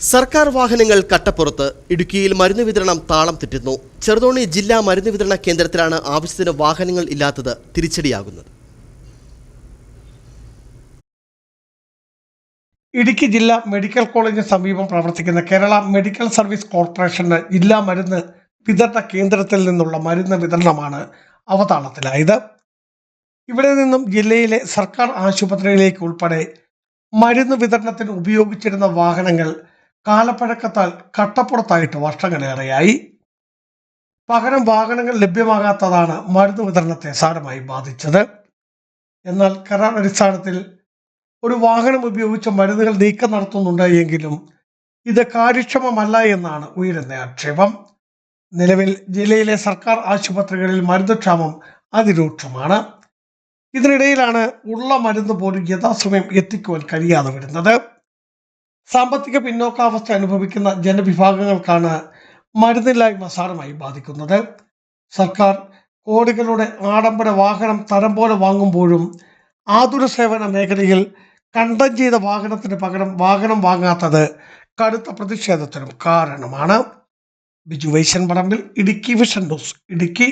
സർക്കാർ വാഹനങ്ങൾ കട്ടപ്പുറത്ത് ഇടുക്കിയിൽ മരുന്ന് വിതരണം താളം തെറ്റുന്നു. ചെറുതോണി ജില്ലാ മരുന്ന് വിതരണ കേന്ദ്രത്തിലാണ് ആവശ്യത്തിന് വാഹനങ്ങൾ ഇല്ലാത്തത് തിരിച്ചടിയാകുന്നത്. ഇടുക്കി ജില്ലാ മെഡിക്കൽ കോളേജിന് സമീപം പ്രവർത്തിക്കുന്ന കേരള മെഡിക്കൽ സർവീസ് കോർപ്പറേഷന്റെ ജില്ലാ മരുന്ന് വിതരണ കേന്ദ്രത്തിൽ നിന്നുള്ള മരുന്ന് വിതരണമാണ് അവതാളത്തിലായത്. ഇവിടെ നിന്നും ജില്ലയിലെ സർക്കാർ ആശുപത്രികളിലേക്ക് ഉൾപ്പെടെ മരുന്ന് വിതരണത്തിന് ഉപയോഗിച്ചിരുന്ന വാഹനങ്ങൾ കാലപ്പഴക്കത്താൽ കട്ടപ്പുറത്തായിട്ട് വർഷങ്ങളേറെയായി. പകരം വാഹനങ്ങൾ ലഭ്യമാകാത്തതാണ് മരുന്ന് വിതരണത്തെ സാരമായി ബാധിച്ചത്. എന്നാൽ കരാർ അടിസ്ഥാനത്തിൽ ഒരു വാഹനം ഉപയോഗിച്ച് മരുന്നുകൾ നീക്കം നടത്തുന്നുണ്ട് എങ്കിലും ഇത് കാര്യക്ഷമമല്ല എന്നാണ് ഉയരുന്ന ആക്ഷേപം. നിലവിൽ ജില്ലയിലെ സർക്കാർ ആശുപത്രികളിൽ മരുന്നുക്ഷാമം അതിരൂക്ഷമാണ്. ഇതിനിടയിലാണ് ഉള്ള മരുന്ന് പോലും യഥാസമയം എത്തിക്കുവാൻ കഴിയാതെ വരുന്നത്. സാമ്പത്തിക പിന്നോക്കാവസ്ഥ അനുഭവിക്കുന്ന ജനവിഭാഗങ്ങൾക്കാണ് മരുന്നില്ലായ്മ സാരമായി ബാധിക്കുന്നത്. സർക്കാർ കോടികളുടെ ആഡംബര വാഹനം തരം പോലെ വാങ്ങുമ്പോഴും ആതുര സേവന മേഖലയിൽ കണ്ടം ചെയ്ത വാഹനത്തിന് പകരം വാഹനം വാങ്ങാത്തത് കടുത്ത പ്രതിഷേധത്തിനും കാരണമാണ്. Biju Vaishan Parambil Idukki vision news Idukki.